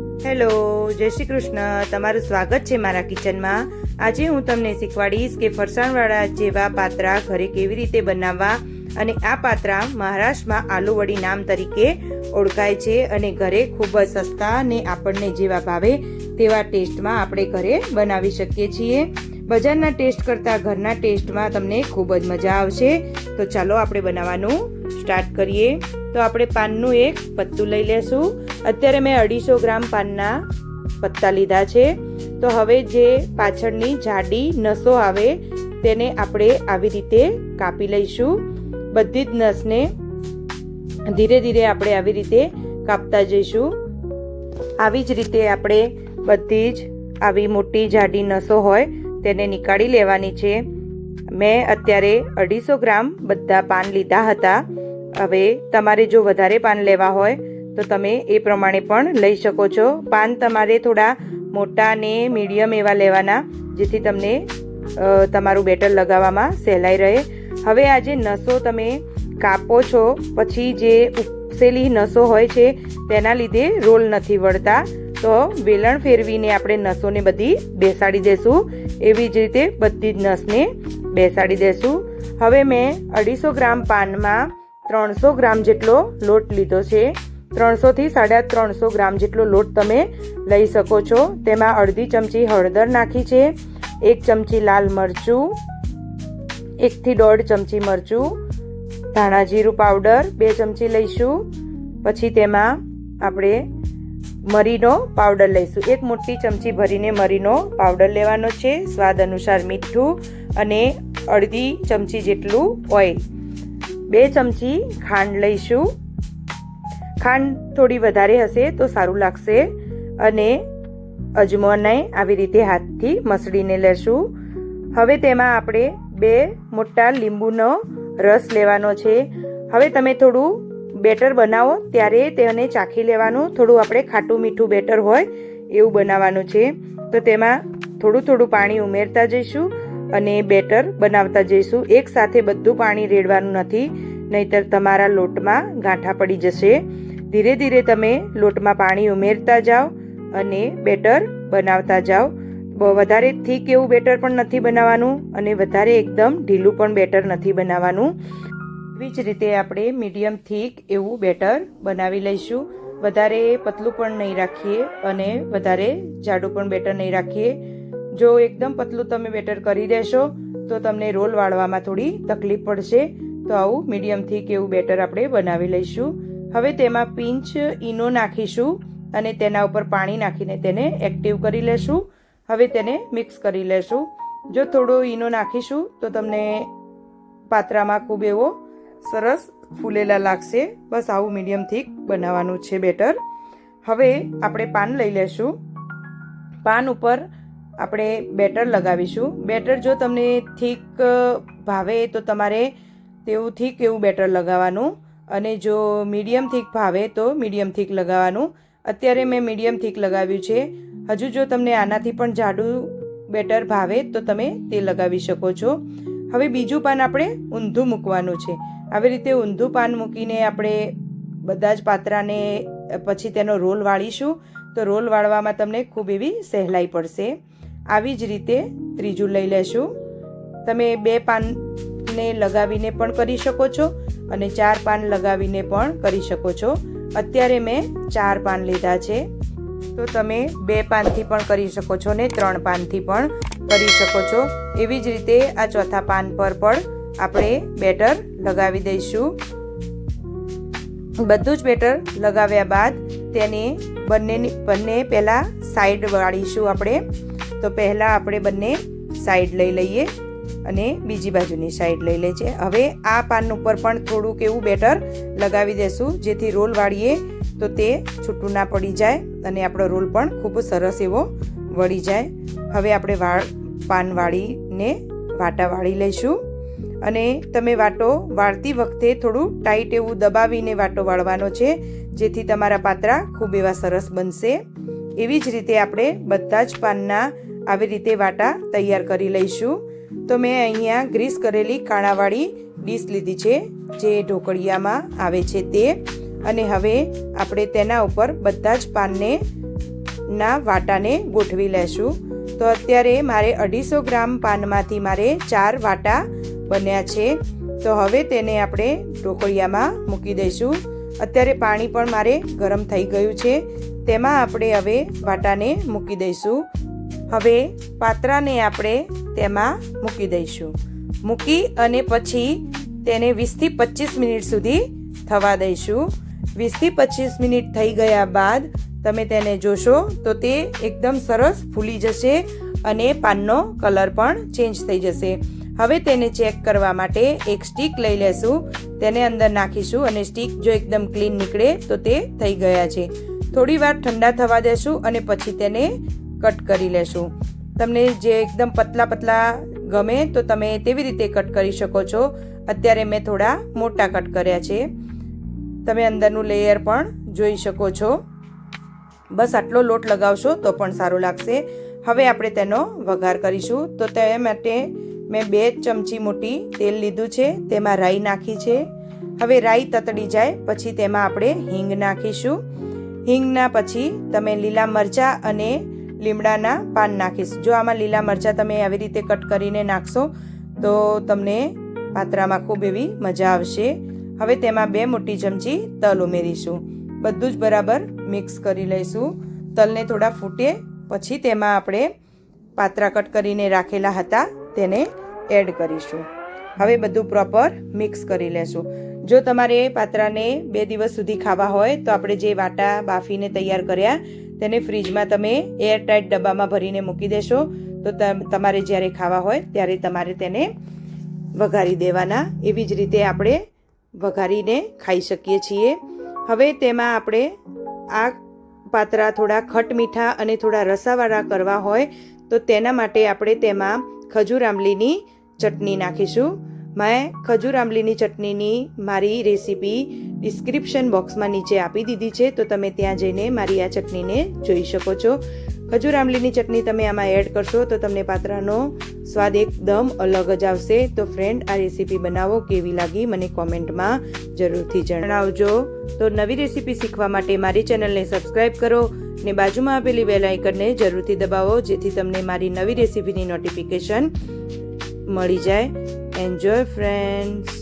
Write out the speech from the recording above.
Hello, જય શ્રી કૃષ્ણ. તમારું સ્વાગત છે મારા કિચનમાં. આજે હું તમને શીખવાડીશ કે ફરસાણવાળા જેવા પાત્રા ઘરે કેવી રીતે બનાવવા અને આ પાત્રા મહારાષ્ટ્રમાં આલુવડી નામ તરીકે ઓળખાય છે અને ઘરે ખૂબ જ સસ્તા અને આપણને જેવા ભાવે તેવા ટેસ્ટમાં આપણે ઘરે બનાવી શકીએ છીએ. બજારના ટેસ્ટ કરતાં ઘરના ટેસ્ટમાં તમને ખૂબ જ મજા આવશે. તો ચાલો આપણે બનાવવાનું સ્ટાર્ટ કરીએ. તો આપણે પાનનું એક પત્તું લઈ લેશું. અત્યારે મેં અઢીસો ગ્રામ પાનના પત્તા લીધા છે. તો હવે જે પાછળની જાડી નસો આવે તેને આપણે આવી રીતે કાપી લઈશું. બધી જ નસને ધીરે ધીરે આપણે આવી રીતે કાપતા જઈશું. આવી જ રીતે આપણે બધી જ આવી મોટી જાડી નસો હોય તેને નીકાળી લેવાની છે. મેં અત્યારે અઢીસો ગ્રામ બધા પાન લીધા હતા. હવે તમારે જો વધારે પાન લેવા હોય તો તમે એ પ્રમાણે પણ લઈ શકો છો. પાન તમારે થોડા મોટા ને મીડિયમ એવા લેવાના, જેથી તમને તમારું બેટર લગાવવામાં સહેલાઈ રહે. હવે આ જે નસો તમે કાપો છો, પછી જે ઉપસેલી નસો હોય છે, તેના લીધે રોલ નથી વળતા. તો વેલણ ફેરવીને આપણે નસોને બધી બેસાડી દેશું. એવી જ રીતે બધી જ નસને બેસાડી દેશું. હવે મેં અઢીસો ગ્રામ પાનમાં ત્રણસો ગ્રામ જેટલો લોટ લીધો છે. ત્રણસોથી સાડા ત્રણસો ગ્રામ જેટલો લોટ તમે લઈ શકો છો. તેમાં અડધી ચમચી હળદર નાખી છે, એક ચમચી લાલ મરચું, એકથી દોઢ ચમચી મરચું, ધાણા જીરું પાવડર બે ચમચી લઈશું. પછી તેમાં આપણે મરીનો પાવડર લઈશું. એક મોટી ચમચી ભરીને મરીનો પાવડર લેવાનો છે. સ્વાદ અનુસાર મીઠું અને અડધી ચમચી જેટલું ઓઇલ. બે ચમચી ખાંડ લઈશું. ખાંડ થોડી વધારે હશે તો સારું લાગશે. અને અજમોને આવી રીતે હાથથી મસળીને લેશું. હવે તેમાં આપણે બે મોટા લીંબુનો રસ લેવાનો છે. હવે તમે થોડું બેટર બનાવો, ત્યારે તેને ચાખી લેવાનું. થોડું આપણે ખાટું મીઠું બેટર હોય એવું બનાવવાનું છે. તો તેમાં થોડું થોડું પાણી ઉમેરતા જઈશું અને બેટર બનાવતા જઈશું. એક સાથે બધું પાણી રેડવાનું નથી, નહીતર તમારા લોટમાં ગાંઠા પડી જશે. ધીરે ધીરે તમે લોટમાં પાણી ઉમેરતા જાઓ અને બેટર બનાવતા જાઓ. વધારે થીક એવું બેટર પણ નથી બનાવવાનું અને વધારે એકદમ ઢીલું પણ બેટર નથી બનાવવાનું. એવી જ રીતે આપણે મીડિયમ થીક એવું બેટર બનાવી લઈશું. વધારે પતલું પણ નહીં રાખીએ અને વધારે જાડું પણ બેટર નહીં રાખીએ. જો એકદમ પતલું તમે બેટર કરી દેશો, તો તમને રોલ વાળવામાં થોડી તકલીફ પડશે. તો આવું મીડિયમ થીક એવું બેટર આપણે બનાવી લઈશું. હવે તેમાં પિંચ, ઈનો નાખીશું અને તેના ઉપર પાણી નાખીને તેને એક્ટિવ કરી લેશું. હવે તેને મિક્સ કરી લેશું. જો થોડો ઈનો નાખીશું તો તમને પાત્રામાં ખૂબ એવો સરસ ફૂલેલા લાગશે. બસ આવું મીડિયમ થીક બનાવવાનું છે બેટર. હવે આપણે પાન લઈ લેશું. પાન ઉપર આપણે બેટર લગાવીશું. બેટર જો તમને થીક ભાવે તો તમારે તેવું થીક એવું બેટર લગાવવાનું. અને જો મીડિયમ થીક ભાવે તો મીડિયમ થીક લગાવવાનું. અત્યારે મેં મીડિયમ થીક લગાવ્યું છે. હજુ જો તમને આનાથી પણ જાડું બેટર ભાવે તો તમે તે લગાવી શકો છો. હવે બીજું પાન આપણે ઊંધું મૂકવાનું છે. આવી રીતે ઊંધું પાન મૂકીને આપણે બધા જ પાત્રાને પછી તેનો રોલ વાળીશું. તો રોલ વાળવામાં તમને ખૂબ એવી સહેલાઈ પડશે. આવી જ રીતે ત્રીજું લઈ લેશું. તમે બે પાનને લગાવીને પણ કરી શકો છો. અને ચાર પાન લગાવીને પણ કરી શકો છો. અત્યારે મેં ચાર પાન લીધા છે. તો તમે બે પાનથી પણ કરી શકો છો ને ત્રણ પાનથી પણ કરી શકો છો. એવી જ રીતે આ ચોથા પાન પર પણ આપણે બેટર લગાવી દઈશું. બધું જ બેટર લગાવ્યા બાદ તેને બંનેની બંને પહેલાં સાઈડ વાળીશું આપણે. તો પહેલાં આપણે બંને સાઈડ લઈ લઈએ. અને બીજી બાજુની સાઈડ લઈ લે છે. હવે આ પાન ઉપર પણ થોડુંક એવું બેટર લગાવી દેશું, જેથી રોલ વાળીએ તો તે છૂટું ના પડી જાય અને આપણો રોલ પણ ખૂબ સરસ એવો વળી જાય. હવે આપણે વાળ, પાન વાળીને વાટા વાળી લઈશું. અને તમે વાટો વાળતી વખતે થોડું ટાઈટ એવું દબાવીને વાટો વાળવાનો છે, જેથી તમારા પાત્રા ખૂબ એવા સરસ બનશે. એવી જ રીતે આપણે બધા જ પાનના આવી રીતે વાટા તૈયાર કરી લઈશું. તો મેં અહીંયા ગ્રીસ કરેલી કાણાવાળી ડીશ લીધી છે, જે ઢોકળિયામાં આવે છે તે. અને હવે આપણે તેના ઉપર બધા જ પાનને ના વાટાને ગોઠવી લેશું. તો અત્યારે મારે અઢીસો ગ્રામ પાનમાંથી મારે ચાર વાટા બન્યા છે. તો હવે તેને આપણે ઢોકળિયામાં મૂકી દઈશું. અત્યારે પાણી પણ મારે ગરમ થઈ ગયું છે. તેમાં આપણે હવે વાટાને મૂકી દઈશું. હવે પાત્રાને આપણે તેમાં મૂકી દઈશું. મૂકી અને પછી તેને વીસથી પચીસ મિનિટ સુધી થવા દઈશું. વીસથી પચીસ મિનિટ થઈ ગયા બાદ તમે તેને જોશો તો તે એકદમ સરસ ફૂલી જશે અને પાનનો કલર પણ ચેન્જ થઈ જશે. હવે તેને ચેક કરવા માટે એક સ્ટીક લઈ લેશું. તેને અંદર નાખીશું અને સ્ટીક જો એકદમ ક્લીન નીકળે તો તે થઈ ગયા છે. થોડી વાર ઠંડા થવા દેશું અને પછી તેને કટ કરી લેશું. તમને જે એકદમ પતલા પતલા ગમે તો તમે તેવી રીતે કટ કરી શકો છો. અત્યારે મેં થોડા મોટા કટ કર્યા છે. તમે અંદરનું લેયર પણ જોઈ શકો છો. બસ આટલો લોટ લગાવશો તો પણ સારું લાગશે. હવે આપણે તેનો વઘાર કરીશું. તો તે માટે મેં બે ચમચી મોટી તેલ લીધું છે. તેમાં રાઈ નાખી છે. હવે રાઈ તતડી જાય, પછી તેમાં આપણે હિંગ નાખીશું. હિંગના પછી તમે લીલા મરચાં અને લીમડાના પાન નાખીશ. જો આમાં લીલા મરચાં તમે આવી રીતે કટ કરીને નાખશો, તો તમને પાત્રામાં ખૂબ એવી મજા આવશે. હવે તેમાં બે મોટી ચમચી તલ ઉમેરીશું. બધું જ બરાબર મિક્સ કરી લઈશું. તલને થોડા ફૂટે પછી તેમાં આપણે પાત્રા કટ કરીને રાખેલા હતા તેને એડ કરીશું. હવે બધું પ્રોપર મિક્સ કરી લેશું. જો તમારે પાત્રાને બે દિવસ સુધી ખાવા હોય, તો આપણે જે વાટા બાફીને તૈયાર કર્યા, તેને ફ્રીજમાં તમે એરટાઇટ ડબ્બામાં ભરીને મૂકી દેશો. તો, તમારે જ્યારે ખાવા હોય, ત્યારે તમારે તેને વઘારી દેવાના. એવી જ રીતે આપણે વઘારીને ખાઈ શકીએ છીએ. હવે તેમાં આપણે આ પાત્રા થોડા ખટ મીઠા અને થોડા રસાવાળા કરવા હોય, તો તેના માટે આપણે તેમાં ખજૂર આંબલીની ચટણી નાખીશું. મેં ખજૂર આંબલીની ચટણીની મારી રેસીપી ડિસ્ક્રિપ્શન બોક્સમાં નીચે આપી દીધી છે, તો તમે ત્યાં જઈને મારી આ ચટણીને જોઈ શકો છો. ખજૂર આંબલીની ચટણી તમે આમાં એડ કરશો, તો તમને પાત્રાનો સ્વાદ એકદમ અલગ જ આવશે. તો ફ્રેન્ડ આ રેસીપી બનાવો, કેવી લાગી મને કોમેન્ટમાં જરૂરથી જણાવજો. તો નવી રેસીપી શીખવા માટે મારી ચેનલને સબસ્ક્રાઈબ કરો ને બાજુમાં આપેલી બેલ આઇકનને જરૂરથી દબાવો, જેથી તમને મારી નવી રેસીપીની નોટિફિકેશન મળી જાય. Enjoy friends.